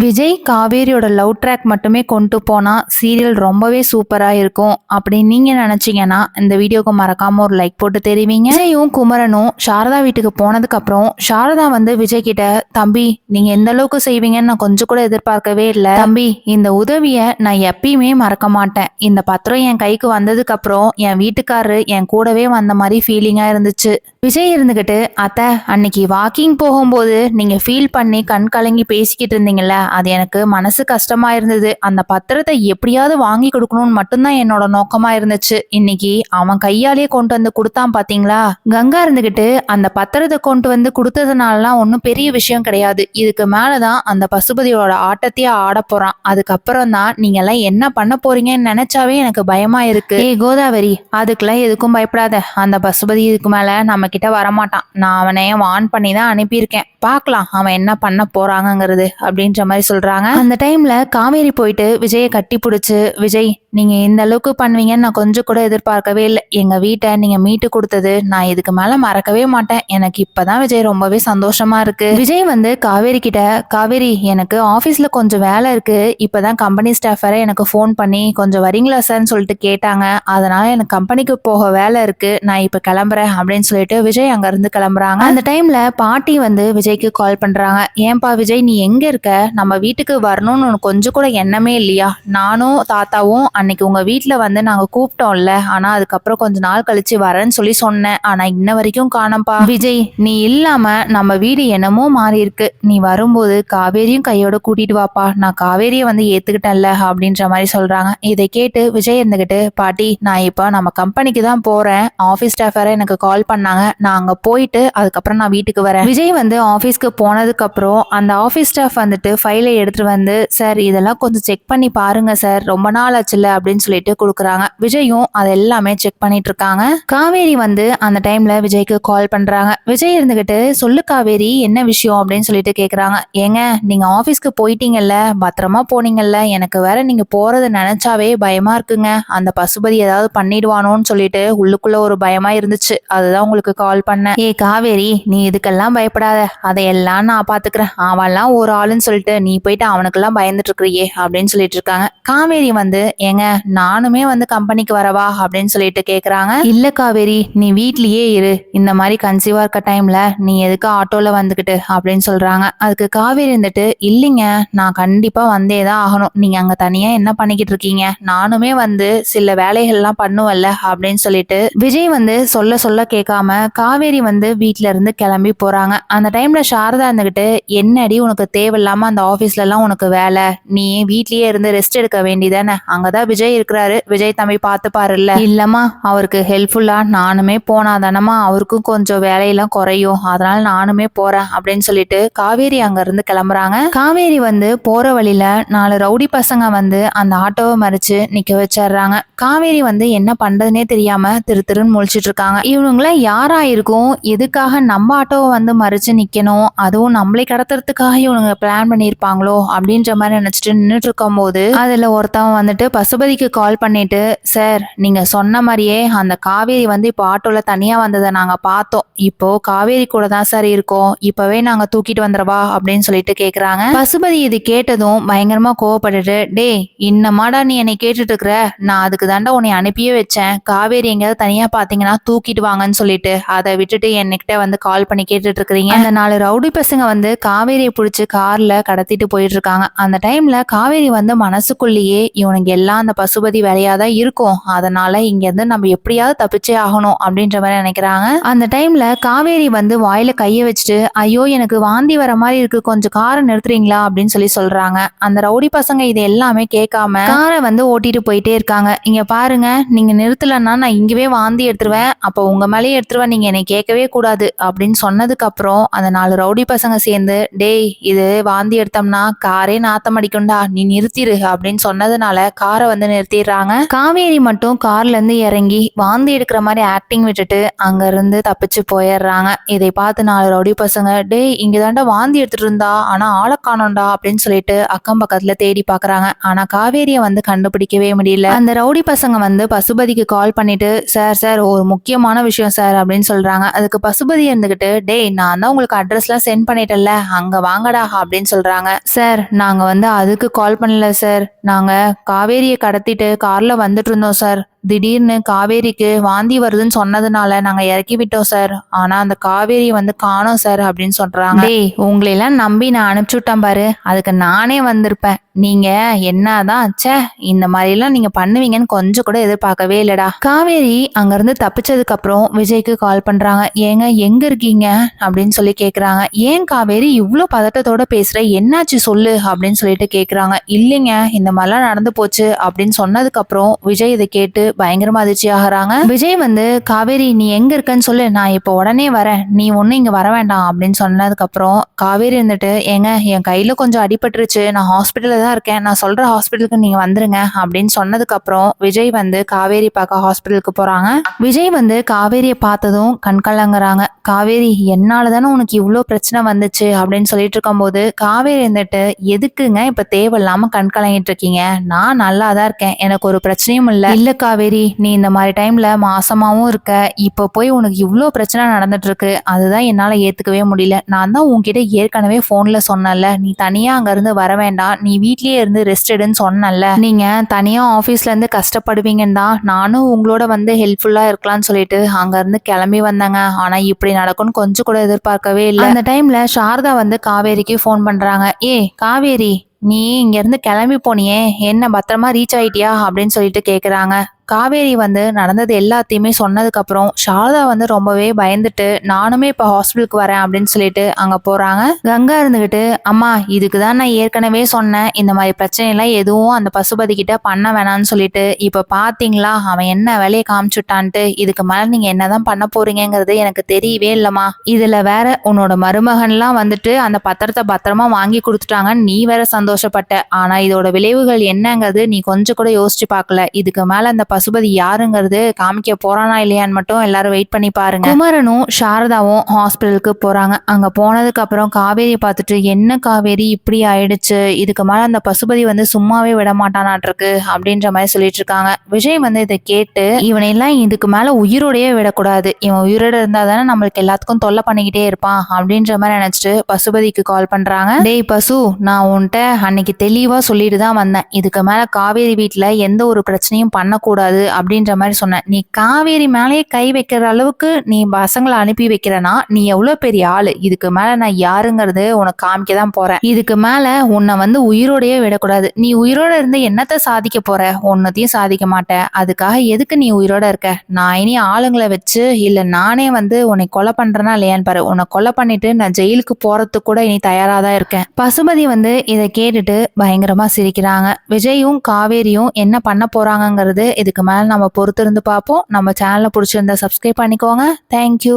Vijay காவேரியோட love track மட்டுமே கொண்டு போனால் சீரியல் ரொம்பவே சூப்பராக இருக்கும் அப்படின்னு நீங்கள் நினச்சிங்கன்னா இந்த வீடியோக்கு மறக்காமல் ஒரு லைக் போட்டு தெரிவிங்க. விஜயும் குமரனும் சாரதா வீட்டுக்கு போனதுக்கப்புறம் சாரதா வந்து விஜய் கிட்ட தம்பி நீங்கள் எந்த அளவுக்கு செய்வீங்கன்னு நான் கொஞ்சம் கூட எதிர்பார்க்கவே இல்லை. தம்பி இந்த உதவியை நான் எப்பயுமே மறக்க மாட்டேன். இந்த பத்திரம் என் கைக்கு வந்ததுக்கப்புறம் என் வீட்டுக்காரரு என் கூடவே வந்த மாதிரி ஃபீலிங்காக இருந்துச்சு. விஜய் இருந்துக்கிட்டு அத்தை அன்னைக்கு வாக்கிங் போகும்போது நீங்கள் ஃபீல் பண்ணி கண் கலங்கி பேசிக்கிட்டு இருந்தீங்கல்ல அது எனக்கு மனசு கஷ்டமா இருந்தது. அந்த பத்திரத்தை எப்படியாவது வாங்கி கொடுக்கணும்னு மட்டும்தான் என்னோட நோக்கமா இருந்துச்சு. இன்னைக்கு அவன் கையாலேயே கொண்டு வந்து கொடுத்தான் பாத்தீங்களா? கங்கா இருந்துகிட்டு அந்த பத்திரத்தை கொண்டு வந்து கொடுத்ததுனாலலாம் ஒன்றும் பெரிய விஷயம் கிடையாது. இதுக்கு மேலதான் அந்த பசுபதியோட ஆட்டத்தையே ஆட போறான். அதுக்கப்புறம் தான் நீங்க எல்லாம் என்ன பண்ண போறீங்கன்னு நினைச்சாவே எனக்கு பயமா இருக்கு. ஏ கோதாவரி அதுக்கெல்லாம் எதுக்கும் பயப்படாத. அந்த பசுபதி இதுக்கு மேல நம்ம கிட்ட வரமாட்டான். நான் அவனை வான் பண்ணி தான் அனுப்பியிருக்கேன். பார்க்கலாம் அவன் என்ன பண்ண போறாங்கங்கிறது அப்படின்ற மாதிரி சொல்றாங்க. அந்த டைம்ல காவேரி போயிட்டு விஜயை கட்டி பிடிச்சு விஜய் நீங்கள் இந்த அளவுக்கு பண்ணுவீங்கன்னு நான் கொஞ்சம் கூட எதிர்பார்க்கவே இல்லை. எங்கள் வீட்டை நீங்கள் மீட்டு கொடுத்தது நான் இதுக்கு மேலே மறக்கவே மாட்டேன். எனக்கு இப்பதான் விஜய் ரொம்பவே சந்தோஷமா இருக்கு. விஜய் வந்து காவேரி கிட்ட காவேரி எனக்கு ஆஃபீஸில் கொஞ்சம் வேலை இருக்கு. இப்பதான் கம்பெனி ஸ்டாஃப் வேற எனக்கு ஃபோன் பண்ணி கொஞ்சம் வரீங்களா சார்னு சொல்லிட்டு கேட்டாங்க. அதனால எனக்கு கம்பெனிக்கு போக வேலை இருக்கு. நான் இப்போ கிளம்புறேன். அப்படின்னு சொல்லிட்டு விஜய் அங்கேருந்து கிளம்புறாங்க. அந்த டைம்ல பாட்டி வந்து விஜய்க்கு கால் பண்றாங்க. ஏன்பா விஜய் நீ எங்க இருக்க? நம்ம வீட்டுக்கு வரணும்னு கொஞ்சம் கூட எண்ணமே இல்லையா? நானும் தாத்தாவும் அன்னைக்கு உங்க வீட்ல வந்து நாங்க கூப்பிட்டோம்ல ஆனா அதுக்கப்புறம் கொஞ்ச நாள் கழிச்சு வரேன்னு சொல்லி சொன்னேன். ஆனா இன்ன வரைக்கும் காணோம்ப்பா. விஜய் நீ இல்லாம நம்ம வீடு என்னமோ மாறி இருக்கு. நீ வரும்போது காவேரியும் கையோட கூட்டிட்டு வாப்பா. நான் காவேரியை வந்து ஏத்துக்கிட்டேன்ல அப்படின்ற மாதிரி சொல்றாங்க. இதை கேட்டு விஜய் இருந்துகிட்டு பாட்டி நான் இப்போ நம்ம கம்பெனிக்கு தான் போறேன். ஆஃபீஸ் ஸ்டாஃப் வேற எனக்கு கால் பண்ணாங்க. நான் அங்க போயிட்டு அதுக்கப்புறம் நான் வீட்டுக்கு வரேன். விஜய் வந்து ஆஃபீஸ்க்கு போனதுக்கு அப்புறம் அந்த ஆஃபீஸ் ஸ்டாஃப் வந்துட்டு ஃபைலை எடுத்துட்டு வந்து சார் இதெல்லாம் கொஞ்சம் செக் பண்ணி பாருங்க சார். ரொம்ப நாள் ஆச்சுல்ல. அப்படின்னு சொல்லிட்டு கொடுக்குறாங்க. விஜயும் அது எல்லாமே செக் பண்ணிட்டு இருக்காங்க காவேரி வந்து அந்த டைம்ல விஜய்க்கு கால் பண்றாங்க. விஜய் இருந்துகிட்டு சொல்லு காவேரி என்ன விஷயம்? அப்படின்னு சொல்லிட்டு கேக்குறாங்க. ஏங்க நீங்க ஆபீஸ்க்கு போயிட்டீங்கல்ல பத்திரமா போனீங்கல்ல எனக்கு வேற நீங்க போறத நினைச்சாவே பயமா இருக்குங்க. அந்த பசுபதி ஏதாவது பண்ணிடுவானோன்னு சொல்லிட்டு உள்ளுக்குள்ள ஒரு பயமா இருந்துச்சு. அதுதான் உங்களுக்கு கால் பண்ணேன். ஏ காவேரி நீ இதுக்கெல்லாம் பயப்படாத. அதையெல்லாம் நான் பாத்துக்கிறேன். அவன்லாம் ஒரு ஆளுன்னு சொல்லிட்டு நீ போயிட்டு அவனுக்கெல்லாம் பயந்துட்டு இருக்கிறியே அப்படின்னு சொல்லிட்டு இருக்காங்க. காவேரி வந்து ஏங்க நானுமே வந்து கம்பெனிக்கு வரவா அப்படின்னு சொல்லிட்டு கேக்குறாங்க. இல்ல காவேரி நீ வீட்லயே இரு. இந்த மாதிரி கன்சீவா இருக்க டைம்ல நீ எதுக்கு ஆட்டோல வந்துகிட்டு அப்படின்னு சொல்றாங்க. அதுக்கு காவேரி இருந்துட்டு இல்லைங்க நான் கண்டிப்பா வந்தே தான் ஆகணும். நீங்க அங்க தனியா என்ன பண்ணிக்கிட்டு இருக்கீங்க? நானுமே வந்து சில வேலைகள்லாம் பண்ணுவல்ல அப்படின்னு சொல்லிட்டு விஜய் வந்து சொல்ல சொல்ல கேட்காம காவேரி வந்து வீட்ல இருந்து கிளம்பி போறாங்க. அந்த டைம்ல சாரதா இருந்துகிட்டு என்னடி உனக்கு தேவையில்லாம அந்த ஆபீஸ்ல எல்லாம் உனக்கு வேலை? நீ வீட்லயே இருந்து ரெஸ்ட் எடுக்க வேண்டியதானே? அங்கதான் விஜய் இருக்கிறாரு. விஜய் தம்பி பார்த்துப்பாருல்ல. இல்லம்மா அவருக்கு ஹெல்ப்ஃபுல்லா நானுமே போனாதானமா அவருக்கும் கொஞ்சம் வேலையெல்லாம் குறையும். அதனால நானுமே போறேன் அப்படின்னு சொல்லிட்டு காவேரி அங்க இருந்து கிளம்புறாங்க. காவேரி வந்து போற வழியில நாலு ரவுடி பசங்க வந்து அந்த ஆட்டோவை மறிச்சு நிக்க வச்சிடுறாங்க. காவேரி வந்து என்ன பண்றதுனே தெரியாம திரு திருன்னு முழிச்சிட்டு இருக்காங்க. இவனுங்கள யாரா இருக்கும்? எதுக்காக நம்ம ஆட்டோவை வந்து மறிச்சு நிக்கணும்? அதுவும் நம்மளை கடத்துறதுக்காக இவனுங்க பிளான் பண்ணியிருப்பாங்களோ? அப்படின்ற மாதிரி நினைச்சிட்டு நின்றுட்டு இருக்கும் போது அதுல ஒருத்தவன் வந்துட்டு பசுபதிக்கு கால் பண்ணிட்டு சார் நீங்க சொன்ன மாதிரியே அந்த காவேரி வந்து இப்போ ஆட்டோல தனியா வந்ததை நாங்க பார்த்தோம். இப்போ காவேரி கூட தான் சார் இருக்கோம். இப்பவே நாங்க தூக்கிட்டு வந்துடவா? அப்படின்னு சொல்லிட்டு கேக்குறாங்க. பசுபதி இது கேட்டதும் பயங்கரமா கோவப்பட்டுட்டு டேய் இன்னமாடா நீ என்னை கேட்டுட்டு இருக்கிற? நான் அதுக்கு தாண்டா உன்னை அனுப்பியே வச்சேன். காவேரி எங்கேயாவது தனியா பாத்தீங்கன்னா தூக்கிட்டு வாங்கன்னு சொல்லிட்டு அதை விட்டுட்டு என்கிட்ட வந்து கால் பண்ணி கேட்டுட்டு இருக்கிறீங்க? அந்த நாலு ரவுடி பசங்க வந்து காவேரியை பிடிச்சி கார்ல கடத்திட்டு போயிட்டு இருக்காங்க. அந்த டைம்ல காவேரி வந்து மனசுக்குள்ளேயே இவனுக்கு எல்லாம் அந்த பசுபதி வேலையாதான் இருக்கும். அதனால இங்க இருந்து நம்ம எப்படியாவது தப்பிச்சே ஆகணும் அப்படின்ற மாதிரி நினைக்கிறாங்க. அந்த டைம்ல காவேரி வந்து வாயில கைய வச்சுட்டு ஐயோ எனக்கு வாந்தி வர மாதிரி இருக்கு. கொஞ்சம் காரை நிறுத்துறீங்களா? அப்படின்னு சொல்லி சொல்றாங்க. அந்த ரவுடி பசங்க இது எல்லாமே கேட்காம காரை வந்து ஓட்டிட்டு போயிட்டே இருக்காங்க. இங்க பாருங்க நீங்க நிறுத்தலன்னா நான் இங்கவே வாந்தி எடுத்துருவேன். அப்போ உங்க மேலேயே எடுத்துருவேன். நீங்க என்னை கேட்கவே கூடாது. அப்படின்னு சொன்னதுக்கு அப்புறம் அந்த நாலு ரவுடி பசங்க சேர்ந்து டேய் இது வாந்தி எடுத்தோம்னா காரே நாத்தம் அடிக்கும்டா. நீ நிறுத்திரு. அப்படின்னு சொன்னதுனால காரை வந்து நிறுத்திடுறாங்க. காவேரி மட்டும் கார்ல இருந்து இறங்கி வாந்தி எடுக்கிற மாதிரி ஆக்டிங் விட்டுட்டு அங்க இருந்து தப்பிச்சு போயிடுறாங்க. இதை பார்த்து நாலு ரவுடி பசங்க டேய் இங்க தாண்டா வாந்தி எடுத்துட்டு இருந்தா ஆனா ஆளை காணோம்டா அப்படின்னு சொல்லிட்டு அக்கம் பக்கத்துல தேடி பாக்குறாங்க ஆனா காவேரியை வந்து கண்டுபிடிக்கவே முடியல. அந்த ரவுடி பசங்க வந்து பசுபதிக்கு கால் பண்ணிட்டு சார் சார் ஒரு முக்கியமான விஷயம் சார் அப்படின்னு சொல்றாங்க. அதுக்கு பசுபதி இருந்துகிட்டு டேய் நான் தான் உங்களுக்கு அட்ரஸ்லாம் சென்ட் பண்ணிட்டேன்ல அங்க வாங்கடா அப்படின்னு சொல்றாங்க. சார் நாங்க வந்து அதுக்கு கால் பண்ணல சார் நாங்க காவேரியை கடத்திட்டு கார்ல வந்துட்டு இருந்தோம் சார் திடீர்னு காவேரிக்கு வாந்தி வருதுன்னு சொன்னதுனால நாங்க இறக்கி விட்டோம் சார் ஆனா அந்த காவேரி வந்து காணோம் சார் அப்படின்னு சொல்றாங்க. டேய் உங்களையெல்லாம் நம்பி நான் அனுப்பிச்சு விட்டேன் பாரு. அதுக்கு நானே வந்திருப்பேன். நீங்க என்னதான் ச்சே இந்த மாதிரிலாம் நீங்க பண்ணுவீங்கன்னு கொஞ்சம் கூட எதிர்பார்க்கவே இல்லடா. காவேரி அங்கிருந்து தப்பிச்சதுக்கு அப்புறம் விஜய்க்கு கால் பண்றாங்க. ஏங்க எங்க இருக்கீங்க? அப்படின்னு சொல்லி கேக்குறாங்க. ஏன் காவேரி இவ்வளோ பதட்டத்தோட பேசுற? என்னாச்சு சொல்லு அப்படின்னு சொல்லிட்டு கேக்குறாங்க. இல்லைங்க இந்த மாதிரிலாம் நடந்து போச்சு அப்படின்னு சொன்னதுக்கு அப்புறம் விஜய் இதை கேட்டு பயங்கரமா அதிர்ச்சி ஆகுறாங்க. விஜய் வந்து காவேரி நீ எங்க இருக்கன்னு சொல்லு. நான் இப்போ உடனே வரேன். நீ ஒன்னும் இங்க வர வேண்டாம். அப்படின்னு சொன்னதுக்கு அப்புறம் காவேரி இருந்துட்டு ஏங்க என் கையில கொஞ்சம் அடிபட்டுருச்சு. நான் ஹாஸ்பிட்டல்ல தான் இருக்கேன். நான் சொல்ற ஹாஸ்பிட்டலுக்கு நீங்க வந்துருங்க. அப்படின்னு சொன்னதுக்கு அப்புறம் விஜய் வந்து காவேரி பார்க்க ஹாஸ்பிட்டலுக்கு போறாங்க. விஜய் வந்து காவேரியை பார்த்ததும் கண்கலங்குறாங்க காவேரி என்னால தானே உனக்கு இவ்வளோ பிரச்சனை வந்துச்சு? அப்படின்னு சொல்லிட்டு இருக்கும்போது காவேரி இருந்துட்டு எதுக்குங்க இப்ப தேவையில்லாம கண்கலங்கிட்டு இருக்கீங்க? நான் நல்லா தான் இருக்கேன். எனக்கு ஒரு பிரச்சனையும் இல்லை. இல்ல காவேரி நீ இந்த மாதிரி டைம்ல மாசமாவும் இருக்க. இப்போ போய் உனக்கு இவ்வளோ பிரச்சனை நடந்துட்டு இருக்கு அதுதான் என்னால் ஏற்றுக்கவே முடியல. நான் தான் உன்கிட்ட ஏற்கனவே ஃபோனில் சொன்னேன்ல. நீ தனியாக அங்கேருந்து வர வேண்டாம். நீ வீட்லேயே இருந்து ரெஸ்ட் எடுன்னு சொன்னேன்ல. நீங்கள் தனியாக ஆஃபீஸ்லேருந்து கஷ்டப்படுவீங்கன்னு தான் நானும் உங்களோட வந்து ஹெல்ப்ஃபுல்லாக இருக்கலாம்னு சொல்லிட்டு அங்கேருந்து கிளம்பி வந்தேங்க. ஆனால் இப்படி நடக்கும்னு கொஞ்சம் கூட எதிர்பார்க்கவே இல்லை. அந்த டைமில் சாரதா வந்து காவேரிக்கு ஃபோன் பண்ணுறாங்க ஏ காவேரி நீ இங்கேருந்து கிளம்பி போனியே. என்ன பத்திரமா ரீச் ஆயிட்டியா? அப்படின்னு சொல்லிட்டு கேட்குறாங்க காவேரி வந்து நடந்தது எல்லாத்தையுமே சொன்னதுக்கப்புறம் சாரதா வந்து ரொம்பவே பயந்துட்டு நானுமே இப்போ ஹாஸ்பிட்டலுக்கு வரேன் அப்படின்னு சொல்லிட்டு அங்கே போகிறாங்க கங்கா இருந்துக்கிட்டு அம்மா இதுக்கு தான் நான் ஏற்கனவே சொன்னேன். இந்த மாதிரி பிரச்சனைலாம் எதுவும் அந்த பசுபதி கிட்ட பண்ண வேணாம்னு சொல்லிட்டு இப்போ பார்த்தீங்களா அவன் என்ன வேலையை காமிச்சுட்டான்ட்டு இதுக்கு மேலே நீங்கள் என்னதான் பண்ண போறீங்கிறது எனக்கு தெரியவே இல்லைம்மா. இதில் வேற உன்னோட மருமகன்லாம் வந்துட்டு அந்த பத்திரத்தை பத்திரமா வாங்கி கொடுத்துட்டாங்க. நீ வேற சந்தோஷப்பட்ட. ஆனால் இதோட விளைவுகள் என்னங்கிறது நீ கொஞ்சம் கூட யோசிச்சு பார்க்கல இதுக்கு மேலே அந்த பசுபதி யாருங்கிறது காமிக்க போறானா இல்லையான்னு மட்டும் எல்லாரும் வெயிட் பண்ணி பாருங்க. குமரனும் சாரதாவும் ஹாஸ்பிட்டலுக்கு போறாங்க. அங்க போனதுக்கு அப்புறம் காவேரி பார்த்துட்டு என்ன காவேரி? இப்படி ஆயிடுச்சு. இதுக்கு மேல அந்த பசுபதி வந்து சும்மாவே விட மாட்டானாட்டிருக்கு அப்படின்ற மாதிரி சொல்லிட்டு இருக்காங்க. விஜய் வந்து இதை கேட்டு இவனை எல்லாம் இதுக்கு மேல உயிரோடையே விடக்கூடாது. இவன் உயிரோட இருந்தா தானே நம்மளுக்கு எல்லாத்துக்கும் தொல்லை பண்ணிக்கிட்டே இருப்பான் அப்படின்ற மாதிரி நினைச்சிட்டு பசுபதிக்கு கால் பண்றாங்க. டேய் பசு நான் உன்கிட்ட அன்னைக்கு தெளிவா சொல்லிட்டு தான் வந்தேன். இதுக்கு மேல காவேரி வீட்டுல எந்த ஒரு பிரச்சனையும் பண்ணக்கூடாது. அப்படின்ற மாதிரி சொன்னேன் நீ காவேரி மேலேயே கை வைக்கிற அளவுக்கு நீ பசங்களை அனுப்பி வைக்கிறனா நீ எவ்வளோ பெரிய ஆளு? இதுக்கு மேலே நான் யாருங்கிறது உனக்கு காமிக்க தான் போறேன். இதுக்கு மேலே உன்னை வந்து உயிரோடையே விடக்கூடாது. நீ உயிரோட இருந்து என்னத்த சாதிக்க போற? ஒன்னத்தையும் சாதிக்க மாட்டேன். அதுக்காக எதுக்கு நீ உயிரோட இருக்க? நான் இனி ஆளுங்களை வச்சு இல்லை நானே வந்து உன்னை கொலை பண்றேனா இல்லையான்னு பாரு. உன்னை கொலை பண்ணிட்டு நான் ஜெயிலுக்கு போறதுக்கு கூட இனி தயாரா தான் இருக்கேன். பசுபதி வந்து இதை கேட்டுட்டு பயங்கரமா சிரிக்கிறாங்க. விஜயும் காவேரியும் என்ன பண்ண போறாங்கங்கிறது இதுக்கு மேலே நம்ம பொறுத்திருந்து பார்ப்போம். நம்ம சேனலை பிடிச்சிருந்தா சப்ஸ்கிரைப் பண்ணிக்கோங்க. தேங்க்யூ